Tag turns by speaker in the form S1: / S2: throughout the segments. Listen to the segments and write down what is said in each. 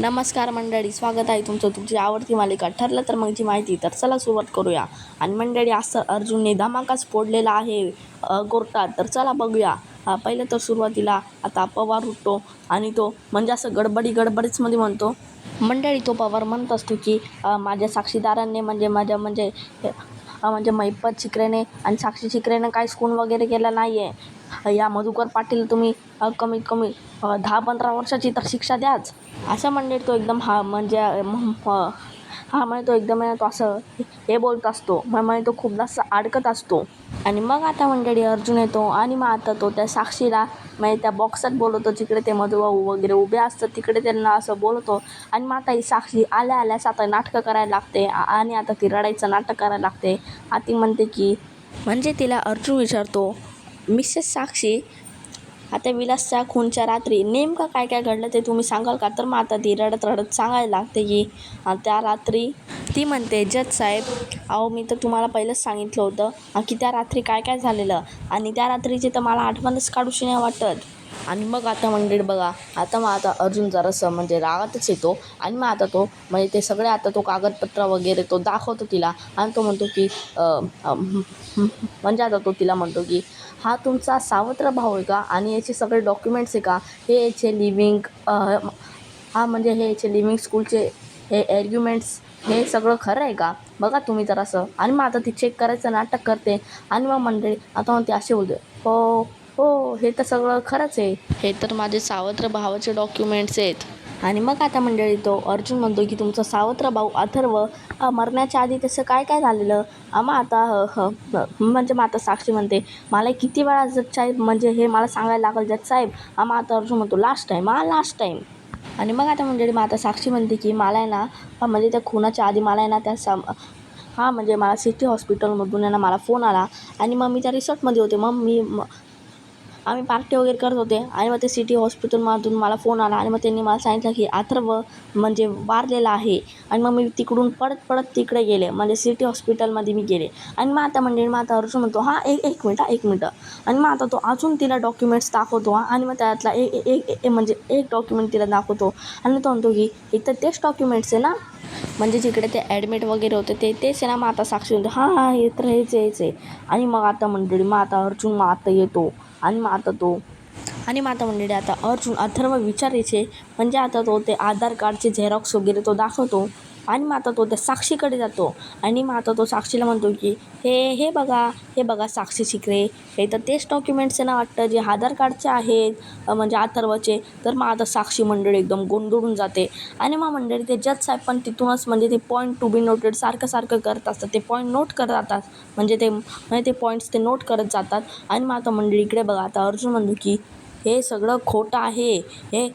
S1: नमस्कार मंडळी स्वागत आहे तुमचं तुमची आवडती मालिका ठरलं तर मगची माहिती तर चला सुरुवात करूया. आणि मंडळी असं अर्जुनने धमाकाच फोडलेला आहे कोर्टात तर चला बघूया. पहिलं तर सुरुवातीला आता पवार उठतो आणि तो म्हणजे असं गडबडी गडबडीचमध्ये म्हणतो. मंडळी तो पवार म्हणत असतो की माझ्या साक्षीदारांनी म्हणजे माझ्या म्हणजे म्हणजे महिपत शिकरेने आणि साक्षी शिकरेने काही स्कून वगैरे केलं नाही आहे या मधुकर पाटील तुम्ही कमीत कमी दहा पंधरा वर्षाची तर शिक्षा द्याच. असं म्हणजे तो एकदम हा म्हणजे हा म्हणजे तो एकदम आहे ना तो असं हे बोलत असतो. मग म्हणजे तो खूप जास्त अडकत असतो. आणि मग आता मंडळी अर्जुन येतो आणि मग आता तो त्या साक्षीला म्हणजे त्या बॉक्सात बोलवतो जिकडे ते मधुभाऊ वगैरे उभे असतात तिकडे त्यांना असं बोलवतो. आणि मग आता ही साक्षी आल्या आल्यास आता नाटकं करायला लागते आणि आता ती रडायचं नाटक करायला लागते. आती म्हणते की म्हणजे तिला अर्जुन विचारतो मिसेस साक्षी आता विलासच्या खूनच्या रात्री नेमकं काय काय घडलं ते तुम्ही सांगाल का? तर मग आता ती रडत रडत सांगायला लागते की त्या रात्री ती म्हणते जज साहेब अहो मी तर तुम्हाला पहिलंच सांगितलं होतं की त्या रात्री काय काय झालेलं? आणि त्या रात्रीची तर मला आठवणच काढूशी नाही वाटत. आणि मग आता मंडळी बघा आता मग आता अर्जुन जरासं म्हणजे रागातच येतो आणि मग आता तो म्हणजे ते सगळे आता तो कागदपत्र वगैरे तो दाखवतो तिला आणि तो म्हणतो की म्हणजे आता तो तिला म्हणतो की हा तुमचा सावत्र भाऊ आहे का? आणि याचे सगळे डॉक्युमेंट्स आहे का? हे याचे लिव्हिंग हा म्हणजे हे याचे लिव्हिंग स्कूलचे हे आर्ग्युमेंट्स हे सगळं खरं आहे का? बघा तुम्ही जरासं. आणि मग आता ती चेक करायचं नाटक करते आणि मग मंडळी आता मग ते असे बोलते हो हो हे तर सगळं खरंच आहे. हे तर माझे सावत्र भावाचे डॉक्युमेंट्स आहेत. आणि मग आता मंडळी तो अर्जुन म्हणतो की तुमचा सावत्र भाऊ अथर्व मरण्याच्या आधी तसं काय काय झालेलं? मग आता ह, ह, ह, म्हणजे मग आता साक्षी म्हणते मला किती वेळा जज साहेब म्हणजे हे मला सांगायला लागेल जज साहेब. हा मग आता अर्जुन म्हणतो लास्ट टाईम हा लास्ट टाईम आणि मग आता मंडळी मग आता साक्षी म्हणते की मला आहे ना म्हणजे त्या खुनाच्या आधी मला आहे ना त्या सम हां म्हणजे मला सिटी हॉस्पिटलमधून आहे ना मला फोन आला आणि मग मी त्या रिसॉर्टमध्ये होते. मग मी म- आम्ही पार्टी वगैरे करत होते. आणि मग ते सिटी हॉस्पिटलमधून मला फोन आला आणि मग त्यांनी मला सांगितलं की अथर्व म्हणजे वारलेला आहे. आणि मग मी तिकडून पडत पडत तिकडे गेले. म्हणजे सिटी हॉस्पिटलमध्ये मी गेले. आणि मग आता म्हणजे मग आता अर्जुन म्हणतो हां एक एक मिनटं एक मिनटं. आणि मग आता तो अजून तिला डॉक्युमेंट्स म्हणजे दाखवतो आणि मग त्यातला एक एक म्हणजे एक डॉक्युमेंट तिला दाखवतो. आणि तो म्हणतो की एक तर तेच डॉक्युमेंट्स आहे ना? म्हणजे जिकडे ते ॲडमिट वगैरे होते ते तेच आहे ना? मग आता साक्षी म्हणतो हां हां हे तर हेच हेच आहे. आणि मग आता मंडळी मग आता अर्जुन मग आता येतो. आणि मग आता तो आणि मग आता मंडळी आता अर्जुन अथर्व विचारायचे म्हणजे आता तो ते आधार कार्डचे झेरॉक्स वगैरे तो दाखवतो आणि मग आता तो त्या साक्षीकडे जातो. आणि मग आता तो साक्षीला म्हणतो की हे हे बघा हे बघा साक्षी शिकरे हे तर तेच डॉक्युमेंट्स आहे ना वाटतं जे आधार कार्डचे आहेत म्हणजे अथर्वचे. तर मग आता साक्षी मंडळी एकदम गोंधळून जाते. आणि मग मंडळी ते जज साहेब पण तिथूनच म्हणजे ते पॉईंट टू बी नोटेड सारखं सारखं करत असतात. ते पॉईंट नोट करत जातात. म्हणजे ते म्हणजे ते पॉईंट्स ते नोट करत जातात. आणि मग आता मंडळी इकडे बघा आता अर्जुन म्हणतो की हे सगळं खोटं आहे. हे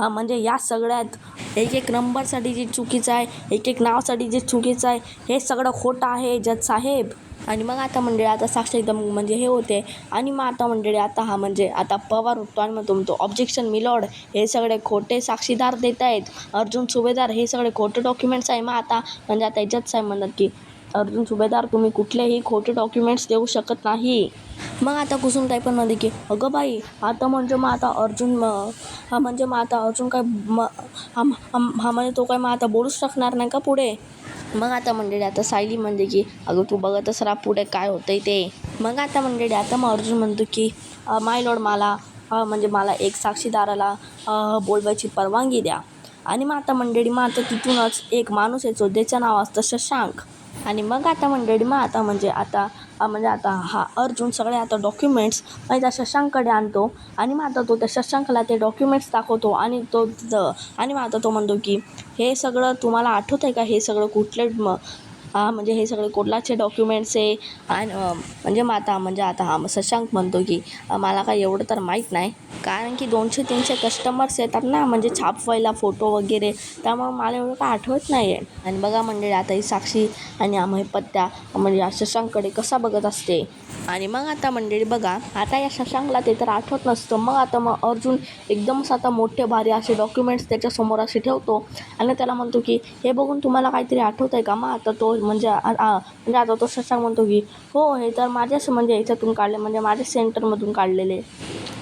S1: म्हणजे या सगळ्यात एक एक नंबरसाठी जे चुकीचं आहे एक एक नावासाठी जे चुकीचं आहे हे सगळं खोटं आहे जज साहेब. आणि मग आता मंडळी आता साक्षी एकदम म्हणजे हे होते. आणि मग आता मंडळी आता हा म्हणजे आता पवार उठतो आणि मग तुमचं ऑब्जेक्शन मिलॉड हे सगळे खोटे साक्षीदार देत आहेत. अर्जुन सुभेदार हे सगळे खोटे डॉक्युमेंट्स आहे. मग आता म्हणजे आता जज साहेब म्हणतात की अर्जुन सुभेदार तुम्ही कुठलेही खोटे डॉक्युमेंट्स देऊ शकत नाही. मग आता कुसुमताई पण म्हणते की अगं बाई आता म्हणजे मग आता अर्जुन हा म्हणजे मग आता अर्जुन काय म हा म्हणजे तो काय मग आता बोलूच शकणार नाही का पुढे? मग आता म्हणजे मंडळी आता सायली म्हणते की अगं तू बघतच राहा पुढे काय होतंय ते. मग आता म्हणजे मंडळी आता मग अर्जुन म्हणतो की माय लोड मला म्हणजे मला एक साक्षीदाराला बोलवायची परवानगी द्या. आणि मग आता म्हणजे मंडळी मग आता तिथूनच एक माणूस येतो ज्याचं नाव असतं शशांक. आणि मग आता मंडळी मग आता म्हणजे आता म्हणजे आता हा अर्जुन सगळे आता डॉक्युमेंट्स म्हणजे त्या शशांककडे आणतो. आणि मग आता तो त्या शशांकला ते डॉक्युमेंट्स दाखवतो. आणि तो आणि मग आता तो म्हणतो की हे सगळं तुम्हाला आठवत आहे का? हे सगळं कुठले म म्हणजे हे सगळे कुठलाचे डॉक्युमेंट्स आहे. आणि म्हणजे मग आता म्हणजे आता हा मग शशांक म्हणतो की मला काय एवढं तर माहीत नाही. कारण की दोनशे तीनशे कस्टमर्स येतात ना म्हणजे छापवायला फोटो वगैरे. त्यामुळे मला एवढं काय आठवत नाही आहे आणि बघा म्हणजे आता ही साक्षी आणि आम्ही पत्त्या म्हणजे या शशांककडे कसा बघत असते. आणि मग आता मंडळी बघा आता या शशांकला ते तर आठवत नसतं. मग आता मग अर्जुन एकदमच आता मोठे भारी असे डॉक्युमेंट्स त्याच्यासमोर असे ठेवतो. आणि त्याला म्हणतो की हे बघून तुम्हाला काहीतरी आठवत आहे का? मग आता तो म्हणजे म्हणजे आता तो शशांक म्हणतो की हो हे तर माझ्याच म्हणजे याच्यातून काढले म्हणजे माझ्या सेंटरमधून काढलेले.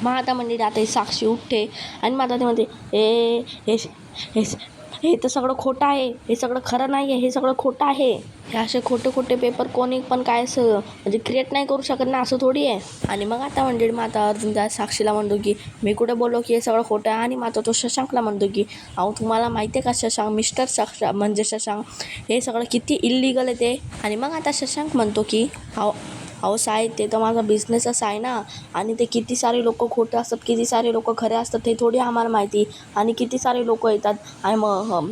S1: मग आता म्हणजे आता ही साक्षी उठते आणि मग आता ते म्हणते हे हे हे तर सगळं खोटं आहे. हे सगळं खरं नाही आहे हे सगळं खोटं आहे. हे असे खोटे खोटे पेपर कोणी पण काय असं म्हणजे क्रिएट नाही करू शकत ना असं थोडी आहे. आणि मग आता म्हणजे मग आता अर्जुन त्या साक्षीला म्हणतो की मी कुठे बोललो की हे सगळं खोटं आहे? आणि मग आता तो शशांकला म्हणतो की अहो तुम्हाला माहिती आहे का शशांक? मिस्टर साक्ष म्हणजे शशांक हे सगळं किती इल्लिगल आहे ते? आणि मग आता शशांक म्हणतो की अहो अहो साहेब ते तर माझा बिझनेसच आहे ना. आणि ते किती सारे लोक खोटे असतात किती सारे लोक खरे असतात हे थोडी आम्हाला माहिती. आणि किती सारे लोक येतात आणि मग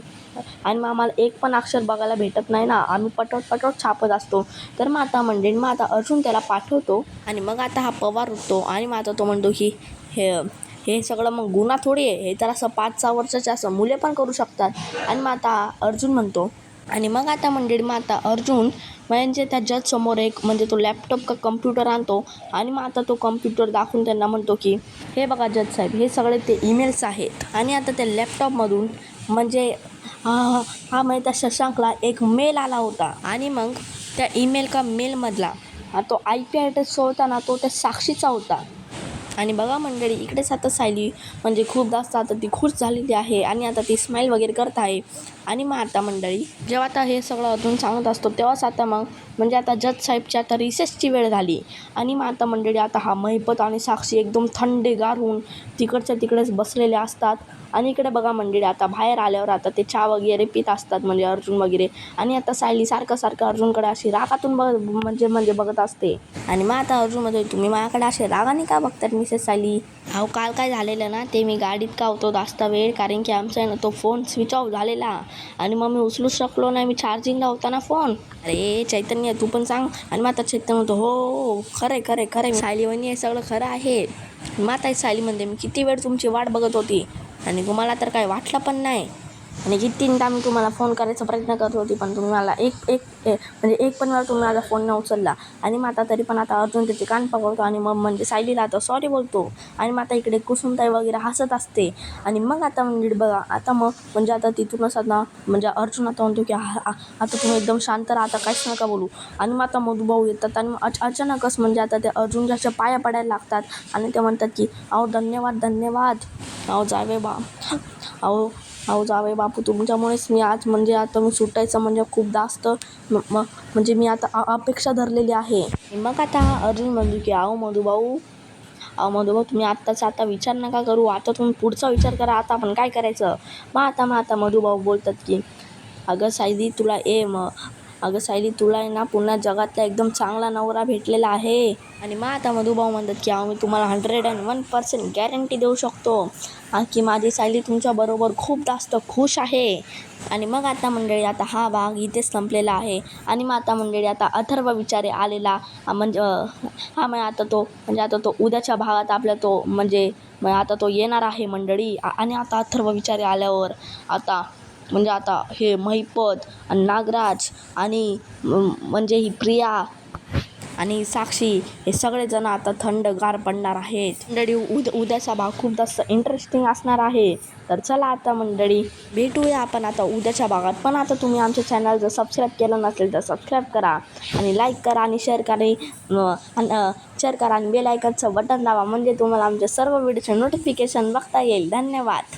S1: आणि मग आम्हाला एक पण अक्षर बघायला भेटत नाही ना. आम्ही पटोट पटोट छापत असतो. तर मग आता म्हणजे मग आता अर्जुन त्याला पाठवतो. आणि मग आता हा पवार उठतो. आणि मग आता तो म्हणतो की हे हे सगळं मग गुन्हा थोडी आहे. हे तर असं पाच सहा वर्षाचे असं मुले पण करू शकतात. आणि मग आता अर्जुन म्हणतो आणि मग आता म्हणजे मग आता अर्जुन म्हणजे त्या जजसमोर एक म्हणजे तो लॅपटॉप का कम्प्युटर आणतो. आणि मग आता तो कम्प्युटर दाखवून त्यांना म्हणतो की हे बघा जज साहेब हे सगळे ते ईमेल्स आहेत. आणि आता त्या लॅपटॉपमधून म्हणजे हा हा म्हणजे त्या शशांकला एक मेल आला होता. आणि मग त्या ईमेल का मेलमधला तो आय पी ॲड्रेस होता ना तो त्या साक्षीचा होता. आणि बघा मंडळी इकडेच आता सायली म्हणजे खूप जास्त आता ती खुश झालेली आहे आणि आता ती स्माईल वगैरे करत आहे. आणि मग आता मंडळी जेव्हा आता हे सगळं अजून सांगत असतो तेव्हाच आता मग म्हणजे आता जज साहेबची आता रिसेसची वेळ झाली. आणि मग आता मंडळी आता हा महिपत आणि साक्षी एकदम थंडेगार होऊन तिकडच्या तिकडेच बसलेले असतात. आणि इकडे बघा मंडळी आता बाहेर आल्यावर आता ते चहा वगैरे पित असतात म्हणजे अर्जुन वगैरे. आणि आता सायली सारखं सारखं अर्जुनकडे अशी रागातून बघ म्हणजे म्हणजे बघत असते. आणि मग आता अर्जुनमध्ये तुम्ही माझ्याकडे असे रागाने का बघतात मिसेस सायली? अहो काल काय झालेलं ना ते मी गाडीत का होतो जास्त वेळ? कारण की आमचा आहे ना तो फोन स्विच ऑफ झालेला. आणि मग मी उचलूच शकलो नाही. मी चार्जिंगला होता ना फोन अरे चैतन्य तू पण सांग. आणि मग आता चैतन्य म्हणतो हो खरं खरंय खरंय खरंय. सायली वहिनी हे सगळं खरं आहे. मग आता सायली म्हणते मी किती वेळ तुमची वाट बघत होती. आणि तुम्हाला तर काय वाटलं पण नाही. आणि जी तीनदा मी तुम्हाला फोन करायचा प्रयत्न करत होती पण तुम्ही मला एक एक ए- म्हणजे एक पण वेळा तुम्ही माझा फोन न उचलला. आणि मग आता तरी पण आता अर्जुन त्याचे कान पकडतो आणि मग म्हणजे सायलीला आता सॉरी बोलतो. आणि मग आता इकडे कुसुमताई वगैरे हसत असते. आणि मग आता म्हणजे बघा आता मग म्हणजे आता तिथूनच आता म्हणजे अर्जुन आता म्हणतो की हा- आता तुम्ही एकदम शांत राहा आता काहीच नका बोलू. आणि मग आता मधुभाऊ येतात आणि मग अच अचानकच म्हणजे आता ते अर्जुनच्या पाया पडायला लागतात. आणि ते म्हणतात की अहो धन्यवाद धन्यवाद. अहो जावे बा अहो अहो जावे बापू तुमच्यामुळेच मी आज म्हणजे आता मी सुटायचं म्हणजे खूप जास्त म म- म्हणजे मी आता अ- अपेक्षा धरलेली आहे. मग आता अर्जुन म्हणतो की अहो मधुभाऊ. अहो मधुभाऊ तुम्ही आत्ताच आता विचार नका करू. आता तुम्ही पुढचा विचार करा. आता आपण काय करायचं? मग आता मग आता मधुभाऊ बोलतात की अगं साईजी तुला ए म अगं सायली तुला आहे ना पुन्हा जगातला एकदम चांगला नवरा भेटलेला आहे. आणि मग आता मधुभाऊ म्हणतात की अहो मी तुम्हाला hundred and one percent guarantee देऊ शकतो. की माझी सायली तुमच्याबरोबर खूप जास्त खुश आहे. आणि मग आता मंडळी आता हा भाग इथेच संपलेला आहे. आणि मग आता मंडळी आता अथर्व विचारे आलेला. म्हणजे हा म्हणजे आता तो म्हणजे आता तो उद्याच्या भागात आपल्या तो म्हणजे मग आता तो येणार आहे मंडळी. आणि आता अथर्व विचारे आल्यावर आता म्हणजे आता हे महिपत आणि नागराज आणि म्हणजे ही प्रिया आणि साक्षी हे सगळेजण आता थंडगार पडणार आहेत. मंडळी उद उद्याचा भाग खूप जास्त इंटरेस्टिंग असणार आहे. तर चला आता मंडळी भेटूया आपण आता उद्याच्या भागात. पण आता तुम्ही आमच्या चॅनल जर सबस्क्राईब केलं नसेल तर सबस्क्राईब करा आणि लाईक करा आणि शेअर करा आणि शेअर करा आणि बेल बटन दाबा म्हणजे तुम्हाला आमच्या सर्व व्हिडिओचे नोटिफिकेशन बघता येईल. धन्यवाद.